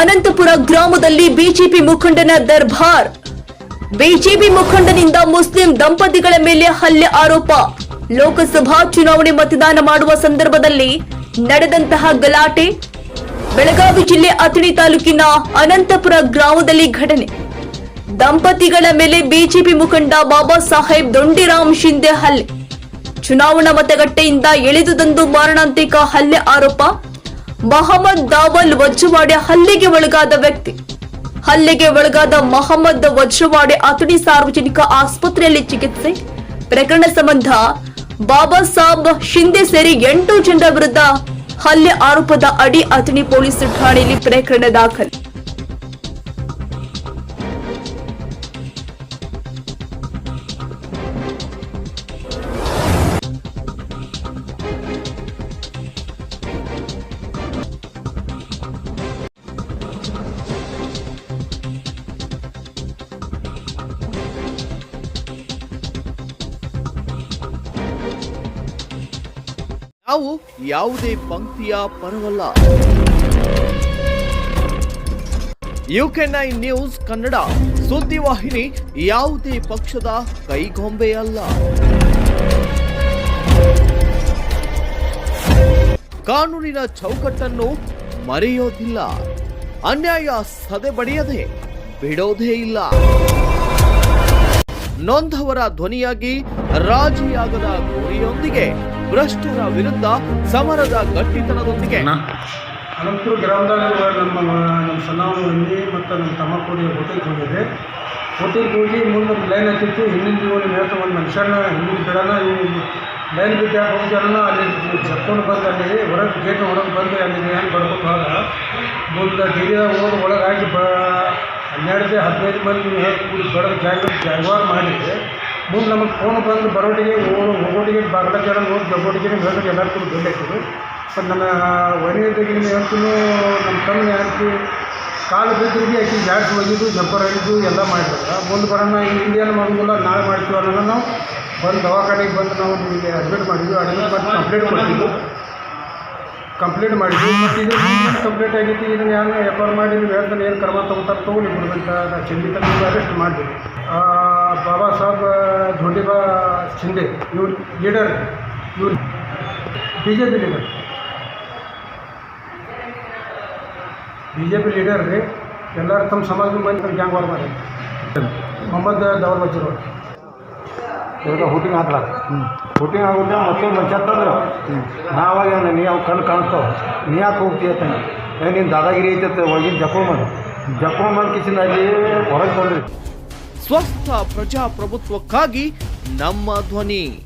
ಅನಂತಪುರ ಗ್ರಾಮದಲ್ಲಿ ಬಿಜೆಪಿ ಮುಖಂಡನ ದರ್ಬಾರ್. ಬಿಜೆಪಿ ಮುಖಂಡನಿಂದ ಮುಸ್ಲಿಂ ದಂಪತಿಗಳ ಮೇಲೆ ಹಲ್ಲೆ ಆರೋಪ. ಲೋಕಸಭಾ ಚುನಾವಣೆ ಮತದಾನ ಮಾಡುವ ಸಂದರ್ಭದಲ್ಲಿ ನಡೆದಂತಹ ಗಲಾಟೆ. ಬೆಳಗಾವಿ ಜಿಲ್ಲೆ ಅಥಣಿ ತಾಲೂಕಿನ ಅನಂತಪುರ ಗ್ರಾಮದಲ್ಲಿ ಘಟನೆ. ದಂಪತಿಗಳ ಮೇಲೆ ಬಿಜೆಪಿ ಮುಖಂಡ ಬಾಬಾ ಸಾಹೇಬ್ ದೊಂಡಿರಾಮ್ ಶಿಂದೆ ಹಲ್ಲೆ. ಚುನಾವಣಾ ಮತಗಟ್ಟೆಯಿಂದ ಎಳೆದುದಂದು ಮಾರಣಾಂತಿಕ ಹಲ್ಲೆ ಆರೋಪ. ಮಹಮ್ಮದ್ ದಾವಲ್ ವಜ್ರವಾಡಿ ಹಲ್ಲೆಗೆ ಒಳಗಾದ ವ್ಯಕ್ತಿ. ಹಲ್ಲೆಗೆ ಒಳಗಾದ ಮಹಮ್ಮದ್ ವಜ್ರವಾಡಿ ಅತಣಿ ಸಾರ್ವಜನಿಕ ಆಸ್ಪತ್ರೆಯಲ್ಲಿ ಚಿಕಿತ್ಸೆ. ಪ್ರಕರಣ ಸಂಬಂಧ ಬಾಬಾ ಸಾಬ್ ಶಿಂದೆ ಸೇರಿ ಎಂಟು ಜನರ ವಿರುದ್ಧ ಹಲ್ಲೆ ಆರೋಪದ ಅಡಿ ಅತಣಿ ಪೊಲೀಸ್ ಠಾಣೆಯಲ್ಲಿ ಪ್ರಕರಣ ದಾಖಲು. ನಾವು ಯಾವುದೇ ಪಂಕ್ತಿಯ ಪರವಲ್ಲ. You can I news Kannada ಸುದ್ದಿವಾಹಿನಿ ಯಾವುದೇ ಪಕ್ಷದ ಕೈಗೊಂಬೆಯಲ್ಲ. ಕಾನೂನಿನ ಚೌಕಟ್ಟನ್ನು ಮರೆಯೋದಿಲ್ಲ. ಅನ್ಯಾಯ ಸದೆಬಡಿಯದೆ ಬಿಡೋದೇ ಇಲ್ಲ. ನೊಂದವರ ಧ್ವನಿಯಾಗಿ ರಾಜಿಯಾಗದ ಗುರಿಯೊಂದಿಗೆ ಭ್ರಷ್ಟರ ವಿರುದ್ಧ ಸಮರದ ಗಟ್ಟಿತನದೊಂದಿಗೆ. ಅನಂತಪುರ ಗ್ರಾಮದಾಗ ನಮ್ಮ ನಮ್ಮ ಸಣ್ಣವ ಮಂದಿ ಮತ್ತು ನಮ್ಮ ತಮ್ಮ ಕೂಡಿ ಹೋಟೆಲ್ಗೆ ಹೋಗಿದೆ. ಹೋಟೆಲ್ಗೆ ಹೋಗಿ ಮುಂದೆ ಒಂದು ಲೈನ್ ಹತ್ತಿತ್ತು. ಹಿಂದಿನ ಜೀವನ ಹೇಳ್ತಾ ಒಂದು ಮನುಷ್ಯನ ಹಿಂದಿನ ಬಿಡೋಣ ಇವ್ನು ಲೈನ್ ಬಿಟ್ಟು ಯಾಕೆ ಹೋಗ್ತಾನ ಅಲ್ಲಿ ಜಪ್ಕೊಂಡು ಬಂದು ಅಲ್ಲಿ ಹೊರಗೆ ಗೇಟ್ ಹೊರಗೆ ಬಂದು ಅಲ್ಲಿ ಏನು ಬರ್ಬೇಕು ಹೋದ ಮುಂದೆ ಗಿರಿಯ ಹೋಗಿ ಒಳಗೆ ಹಾಕಿ ಬ ಹನ್ನೆರಡು ಹದಿನೈದು ಮಂದಿ ಹೇಳಿ ಬಡದು ಜಾಗ ಜಾಗವಾಗಿ ಮಾಡಿದ್ದೆ ಮುಂದೆ ನಮಗೆ ಫೋನ್ ಬಂದು ಬರೋಟಿಗೆ ಓ- ಹೋಗೋಟಿಗೆ ಬಾಗಲ ಜನ ಹೋಗಿ ಜಗೋಟಿಗೆ ಹೇಳ್ತಾರೆ ಎಲ್ಲರೂ ಕೂಡ ಬೆಳ್ಳಾಕಿದ್ರು ಬಟ್ ನನ್ನ ವನಿಯರಿಗೆ ಹೇಳ್ತೀನಿ ನಮ್ಮ ತಮ್ಮ ಹಾಕಿ ಕಾಲು ಬಿದ್ದರಿಗೆ ಆಕೆ ಜಾಸ್ತಿ ಒಗಿದು ಜಬ್ಬರ್ ಹಿಡಿದು ಎಲ್ಲ ಮಾಡಿದ್ರು. ಮುಂದೆ ಬರೋಣ ಇಂಡಿಯನ್ ಮಾಡೋದಿಲ್ಲ ನಾಳೆ ಮಾಡ್ತೀವಿ ಅನ್ನೋ ನಾವು ಬಂದು ದವಾಖಾನೆಗೆ ಬಂದು ನಾವು ನಿಮಗೆ ಅಡ್ಮಿಟ್ ಮಾಡಿದ್ವಿ. ಅಡ್ಮಿಟ್ ಮಾಡಿ ಕಂಪ್ಲೇಂಟ್ ಮಾಡಿದ್ವಿ ಕಂಪ್ಲೇಂಟ್ ಮಾಡಿದ್ವಿ. ಮತ್ತು ಇದು ಕಂಪ್ಲೇಂಟ್ ಆಗೈತಿ ಇದನ್ನು ಯಾರು ಆರ್ ಮಾಡಿ, ನೀವು ಹೇಳ್ತಾನೆ ಏನು ಕ್ರಮ ತಗೋತಾರೆ ತೊಗೊಳಿ ಬಿಡ್ಬೇಕಂತ ನಾ ಚಿಂತಿತ ಅರೆಸ್ಟ್ ಮಾಡಿದ್ವಿ ಬಾಬಾ ಸಾಹೇಬ್ ಶಿಂದೆ ಇವ್ರು ಲೀಡರ್ ಇವ್ರು B J P leader B J P leader ರೀ ಎಲ್ಲರೂ ತಮ್ಮ ಸಮಾಜದ ಮಂದಿ ಗ್ಯಾಂಗ್ ವಾರ್ ಮಾಡಿ. ಮೊಹಮ್ಮದ್ ದವರ್ ಬಜ್ರು ಇವಾಗ ಹುಟ್ಟಿಂಗ್ ಹಾಕ್ಲಾರ ಹುಟ್ಟಿನ ಆಗುತ್ತೆ ಮತ್ತೊಂದು ಮನುಷ್ಯ ತಂದ್ರೆ. ನಾ ಅವಾಗ ಅಂದೆ, ನೀ ಅವು ಕಣ್ಣು ಕಾಣಿಸ್ತಾವ. ನೀ ಯಾಕೆ ಹೋಗ್ತೀಯ ತಂದೆ ಏ ನೀನು ದಾದಾಗಿರಿ ಐತೆ ಒಳಗಿನ ಜಪ್ಪ ಮಾಡಿ ಜಪ್ಪ ಮಾಡಿ ಕಿಸಿನ ಅಲ್ಲಿ ಹೊರಗೆ ಬಂದ್ರಿ. ಸ್ವಸ್ಥ ಪ್ರಜಾಪ್ರಭುತ್ವಕ್ಕಾಗಿ ನಮ್ಮ ಧ್ವನಿ.